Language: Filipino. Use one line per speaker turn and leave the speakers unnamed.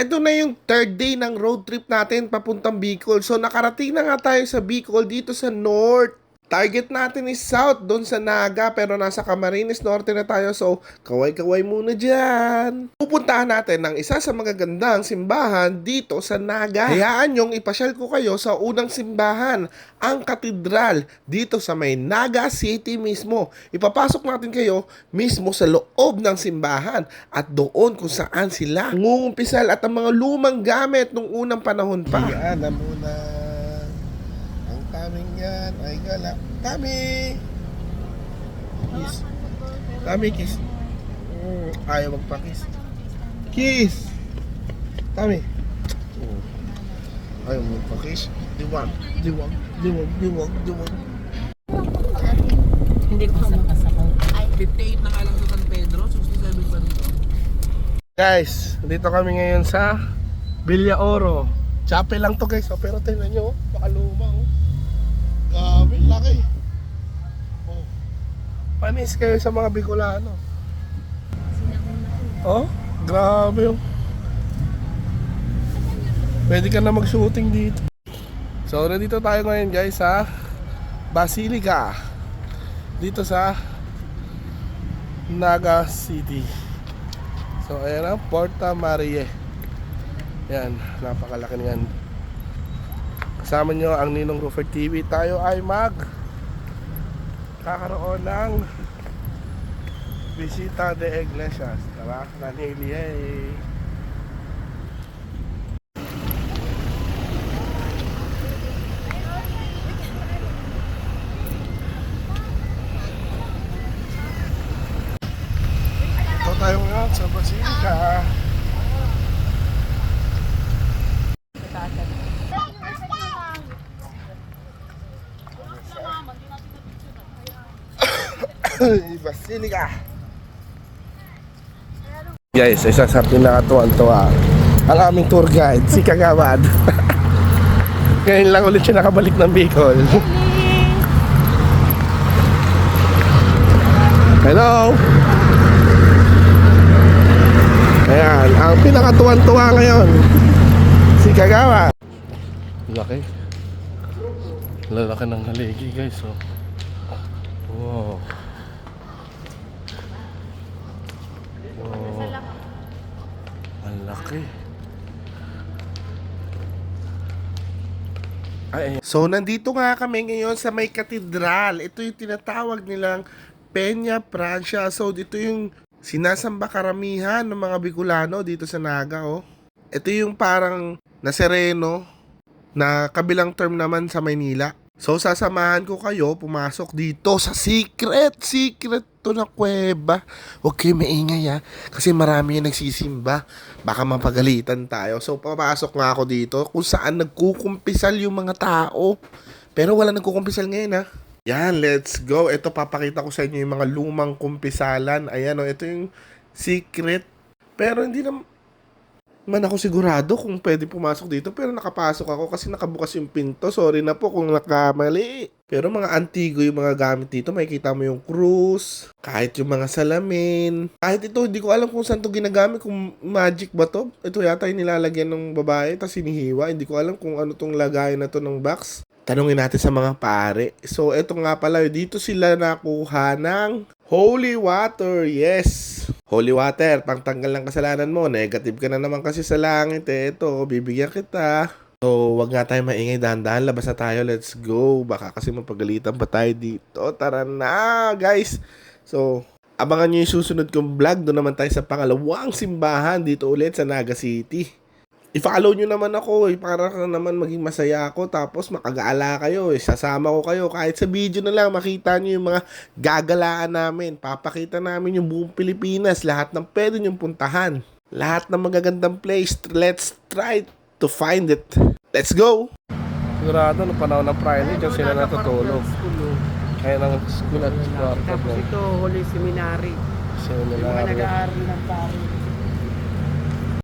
Ito na yung third day ng road trip natin papuntang Bicol. So nakarating na nga tayo sa Bicol dito sa North. Target natin is South doon sa Naga pero nasa Camarines Norte na tayo so kaway-kaway muna dyan. Pupuntahan natin ng isa sa magagandang simbahan dito sa Naga. Hayaan yung ipasyal ko kayo sa unang simbahan, ang katedral dito sa may Naga City mismo. Ipapasok natin kayo mismo sa loob ng simbahan at doon kung saan sila ngungumpisal at ang mga lumang gamit nung unang panahon pa.
Mo na ang kaming yan ay gala. Kami! Kiss. Kami, kiss. Mm, ayaw magpa-kiss. Kiss! Kami. Mm. Ayaw magpa-kiss. Diwag, diwag, diwag, diwag, diwag.
Hindi ko sakas ako.
58 na nga lang sa San Pedro, 67 pa dito.
Guys, dito kami ngayon sa Villa Oro. Chapel lang to guys, oh, pero tingnan nyo, oh, baka luma oh. Grabe, laki. Oh. Panis kayo sa mga Bicolano. Oh, grabe oh. Pwede ka na mag-shooting dito. So, nandito tayo ngayon guys sa Basilica. Dito sa Naga City. So ayan ang Porta Marie. Yan, napakalaki niyan. Kasama nyo ang Ninong Roofer TV. Tayo ay mag kakaroon ng Visita de Iglesias. Tara, nanili eh. Tayo ngayon sa Basilica. Basilica. Guys, isa sa pinakatuwan-tuwa ang aming tour guide, si Kagawad. Ngayon lang ulit siya nakabalik ng Bicol. Hello! Ayan, ang pinakatuwan-tuwa ngayon, si Kagawa. Laki. Lalaki ng haligi guys, oh. Wow. Ang laki. Ay,
So, nandito nga kami ngayon sa may katedral. Ito yung tinatawag nilang Peña Francia. So, dito yung sinasamba karamihan ng mga Bicolano dito sa Naga, oh. Ito yung parang nasereno na kabilang term naman sa Maynila. So, sasamahan ko kayo pumasok dito sa secret, secret to na kuweba. Huwag kayo maingay ha, kasi marami yung nagsisimba. Baka mapagalitan tayo. So, papasok nga ako dito kung saan nagkukumpisal yung mga tao. Pero wala nagkukumpisal ngayon ha. Yan, let's go. Ito, papakita ko sa inyo yung mga lumang kumpisalan. Ayan o, ito yung secret. Pero hindi na man ako sigurado kung pwede pumasok dito pero nakapasok ako kasi nakabukas yung pinto. Sorry na po kung nakamali. Pero mga antigo yung mga gamit dito. Makikita mo yung krus, kahit yung mga salamin. Kahit ito, hindi ko alam kung saan to ginagamit. Kung magic ba to? Ito yata yung nilalagyan ng babae tapos hinihiwa. Hindi ko alam kung ano tong lagayan na to ng box. Tanungin natin sa mga pare. So, eto nga pala, dito sila nakuha ng holy water. Yes! Holy water, pangtanggal ng kasalanan mo. Negative ka na naman kasi sa langit. Eh. Ito, bibigyan kita. So, wag nga tayo maingay. Dahan-dahan, labas na tayo. Let's go. Baka kasi mapagalitan pa tayo dito. Tara na, guys. So, abangan nyo yung susunod kong vlog. Doon naman tayo sa pangalawang simbahan dito ulit sa Naga City i-follow nyo naman ako eh, para ka naman maging masaya ako tapos makagaala kayo eh, sasama ko kayo. Kahit sa video na lang makita nyo yung mga gagalaan namin. Papakita namin yung buong Pilipinas lahat ng pwede nyong puntahan. Lahat ng magagandang place let's try to find it. Let's go!
Sigurado nung panahon ng Friday, dyan sila natutulog. Kaya ng school at kwarto
ito, Holy Seminary. Yung mga nag-aaral ng pari.